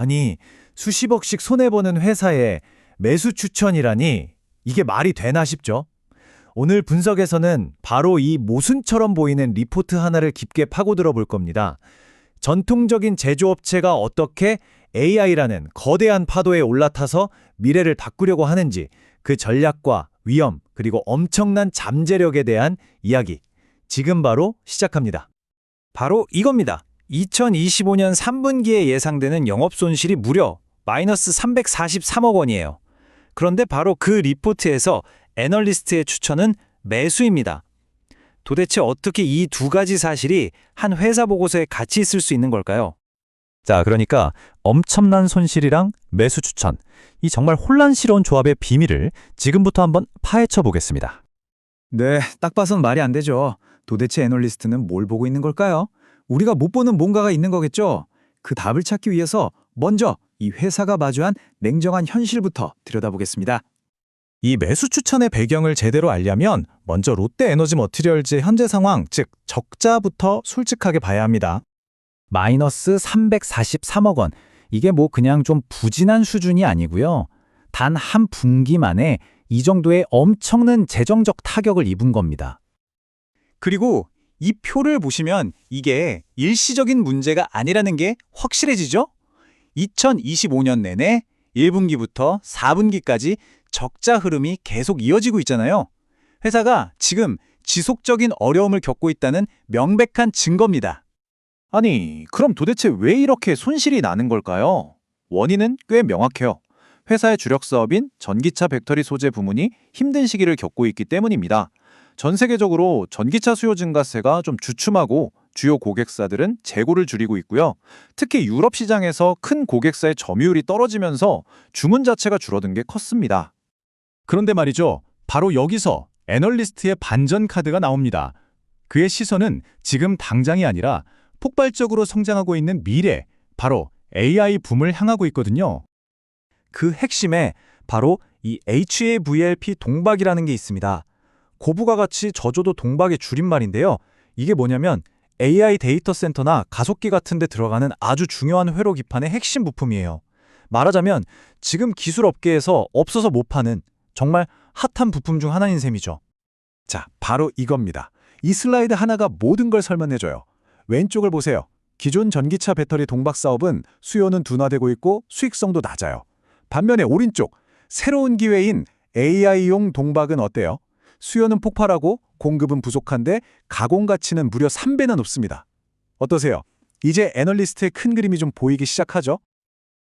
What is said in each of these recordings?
아니, 수십억씩 손해보는 회사에 매수 추천이라니 이게 말이 되나 싶죠? 오늘 분석에서는 바로 이 모순처럼 보이는 리포트 하나를 깊게 파고들어 볼 겁니다. 전통적인 제조업체가 어떻게 AI라는 거대한 파도에 올라타서 미래를 바꾸려고 하는지 그 전략과 위험 그리고 엄청난 잠재력에 대한 이야기 지금 바로 시작합니다. 바로 이겁니다. 2025년 3분기에 예상되는 영업 손실이 무려 마이너스 343억 원이에요. 그런데 바로 그 리포트에서 애널리스트의 추천은 매수입니다. 도대체 어떻게 이 두 가지 사실이 한 회사 보고서에 같이 있을 수 있는 걸까요? 자, 그러니까 엄청난 손실이랑 매수 추천, 이 정말 혼란스러운 조합의 비밀을 지금부터 한번 파헤쳐 보겠습니다. 네, 딱 봐선 말이 안 되죠. 도대체 애널리스트는 뭘 보고 있는 걸까요? 우리가 못 보는 뭔가가 있는 거겠죠? 그 답을 찾기 위해서 먼저 이 회사가 마주한 냉정한 현실부터 들여다보겠습니다. 이 매수 추천의 배경을 제대로 알려면 먼저 롯데 에너지 머티리얼즈의 현재 상황, 즉 적자부터 솔직하게 봐야 합니다. 마이너스 343억 원. 이게 뭐 그냥 좀 부진한 수준이 아니고요. 단 한 분기 만에 이 정도의 엄청난 재정적 타격을 입은 겁니다. 그리고 이 표를 보시면 이게 일시적인 문제가 아니라는 게 확실해지죠? 2025년 내내 1분기부터 4분기까지 적자 흐름이 계속 이어지고 있잖아요. 회사가 지금 지속적인 어려움을 겪고 있다는 명백한 증거입니다. 아니, 그럼 도대체 왜 이렇게 손실이 나는 걸까요? 원인은 꽤 명확해요. 회사의 주력 사업인 전기차 배터리 소재 부문이 힘든 시기를 겪고 있기 때문입니다. 전 세계적으로 전기차 수요 증가세가 좀 주춤하고 주요 고객사들은 재고를 줄이고 있고요. 특히 유럽 시장에서 큰 고객사의 점유율이 떨어지면서 주문 자체가 줄어든 게 컸습니다. 그런데 말이죠. 바로 여기서 애널리스트의 반전 카드가 나옵니다. 그의 시선은 지금 당장이 아니라 폭발적으로 성장하고 있는 미래, 바로 AI 붐을 향하고 있거든요. 그 핵심에 바로 이 HAVLP 동박이라는 게 있습니다. 고부가 가치 저조도 동박의 줄임말인데요. 이게 뭐냐면 AI 데이터 센터나 가속기 같은 데 들어가는 아주 중요한 회로 기판의 핵심 부품이에요. 말하자면 지금 기술 업계에서 없어서 못 파는 정말 핫한 부품 중 하나인 셈이죠. 자, 바로 이겁니다. 이 슬라이드 하나가 모든 걸 설명해줘요. 왼쪽을 보세요. 기존 전기차 배터리 동박 사업은 수요는 둔화되고 있고 수익성도 낮아요. 반면에 오른쪽, 새로운 기회인 AI용 동박은 어때요? 수요는 폭발하고 공급은 부족한데 가공 가치는 무려 3배나 높습니다. 어떠세요? 이제 애널리스트의 큰 그림이 좀 보이기 시작하죠?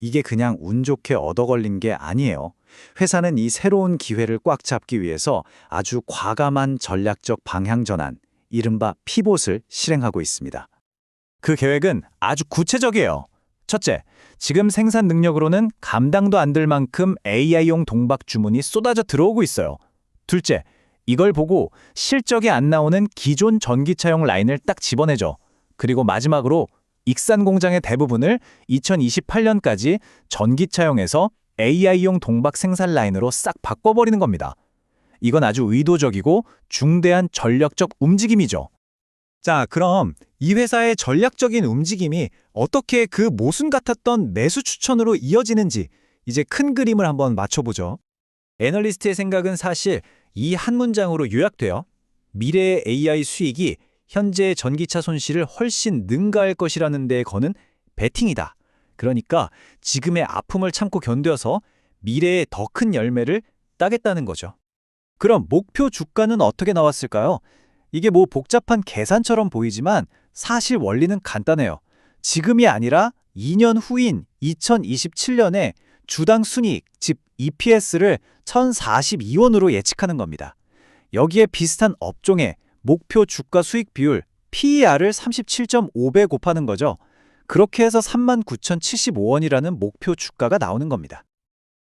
이게 그냥 운 좋게 얻어 걸린 게 아니에요. 회사는 이 새로운 기회를 꽉 잡기 위해서 아주 과감한 전략적 방향 전환, 이른바 피봇을 실행하고 있습니다. 그 계획은 아주 구체적이에요. 첫째, 지금 생산 능력으로는 감당도 안 될 만큼 AI용 동박 주문이 쏟아져 들어오고 있어요. 둘째, 이걸 보고 실적이 안 나오는 기존 전기차용 라인을 딱 집어내죠. 그리고 마지막으로 익산 공장의 대부분을 2028년까지 전기차용에서 AI용 동박 생산 라인으로 싹 바꿔버리는 겁니다. 이건 아주 의도적이고 중대한 전략적 움직임이죠. 자, 그럼 이 회사의 전략적인 움직임이 어떻게 그 모순 같았던 매수 추천으로 이어지는지 이제 큰 그림을 한번 맞춰보죠. 애널리스트의 생각은 사실 이 한 문장으로 요약돼요. 미래의 AI 수익이 현재의 전기차 손실을 훨씬 능가할 것이라는 데에 거는 베팅이다. 그러니까 지금의 아픔을 참고 견뎌서 미래의 더큰 열매를 따겠다는 거죠. 그럼 목표 주가는 어떻게 나왔을까요? 이게 뭐 복잡한 계산처럼 보이지만 사실 원리는 간단해요. 지금이 아니라 2년 후인 2027년에 주당 순이익, 즉 EPS를 1,042원으로 예측하는 겁니다. 여기에 비슷한 업종의 목표 주가 수익 비율 PER을 37.5배 곱하는 거죠. 그렇게 해서 39,075원이라는 목표 주가가 나오는 겁니다.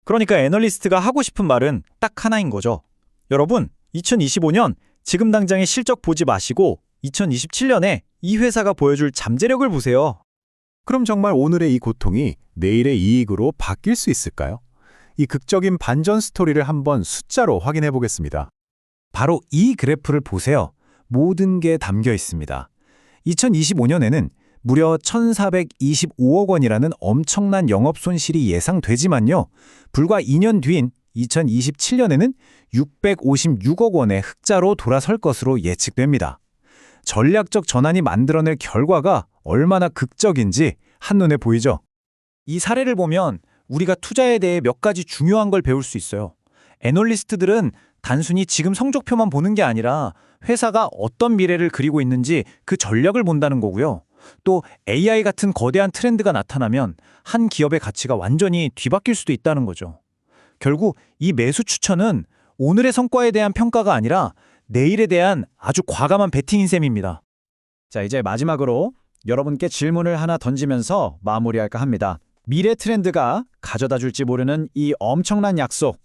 그러니까 애널리스트가 하고 싶은 말은 딱 하나인 거죠. 여러분, 2025년 지금 당장의 실적 보지 마시고 2027년에 이 회사가 보여줄 잠재력을 보세요. 그럼 정말 오늘의 이 고통이 내일의 이익으로 바뀔 수 있을까요? 이 극적인 반전 스토리를 한번 숫자로 확인해 보겠습니다. 바로 이 그래프를 보세요. 모든 게 담겨 있습니다. 2025년에는 무려 1,425억 원이라는 엄청난 영업 손실이 예상되지만요. 불과 2년 뒤인 2027년에는 656억 원의 흑자로 돌아설 것으로 예측됩니다. 전략적 전환이 만들어낼 결과가 얼마나 극적인지 한눈에 보이죠. 이 사례를 보면 우리가 투자에 대해 몇 가지 중요한 걸 배울 수 있어요. 애널리스트들은 단순히 지금 성적표만 보는 게 아니라 회사가 어떤 미래를 그리고 있는지 그 전략을 본다는 거고요. 또 AI 같은 거대한 트렌드가 나타나면 한 기업의 가치가 완전히 뒤바뀔 수도 있다는 거죠. 결국 이 매수 추천은 오늘의 성과에 대한 평가가 아니라 내일에 대한 아주 과감한 베팅인 셈입니다. 자, 이제 마지막으로 여러분께 질문을 하나 던지면서 마무리할까 합니다. 미래 트렌드가 가져다 줄지 모르는 이 엄청난 약속.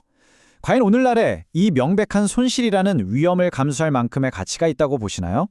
과연 오늘날에 이 명백한 손실이라는 위험을 감수할 만큼의 가치가 있다고 보시나요?